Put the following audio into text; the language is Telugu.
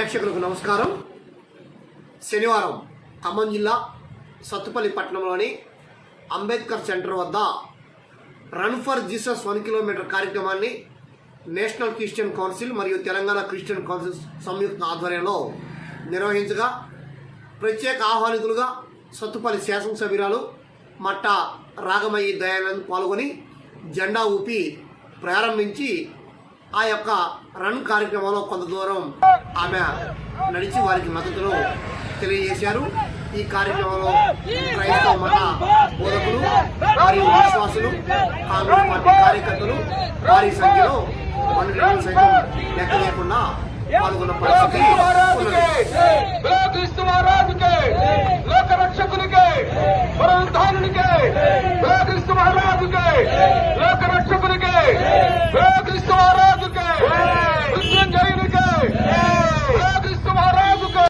ప్రేక్షకులకు నమస్కారం. శనివారం ఖమ్మం జిల్లా సత్తుపల్లి పట్టణంలోని అంబేద్కర్ సెంటర్ వద్ద run for Jesus one kilometer కార్యక్రమాన్ని నేషనల్ క్రిస్టియన్ కౌన్సిల్ మరియు తెలంగాణ క్రిస్టియన్ కౌన్సిల్ సంయుక్త ఆధ్వర్యంలో నిర్వహించగా ప్రత్యేక ఆహ్వానితులుగా సత్తుపల్లి శాసనసభ్యురాలు మట్ట రాగమయ్యి దయానంద్ పాల్గొని జెండా ఊపి ప్రారంభించి ఆ యొక్క రన్ కార్యక్రమంలో కొంత దూరం ఆమె నడిచి వారికి మద్దతును తెలియజేశారు. ఈ కార్యక్రమంలో క్రైస్తవ మత బోధకులు మరియు విశ్వాసులు కాంగ్రెస్ పార్టీ కార్యకర్తలు భారీ సంఖ్యలో పన్నెండు సైతం లెక్క లేకుండా పాల్గొన్న పరిస్థితి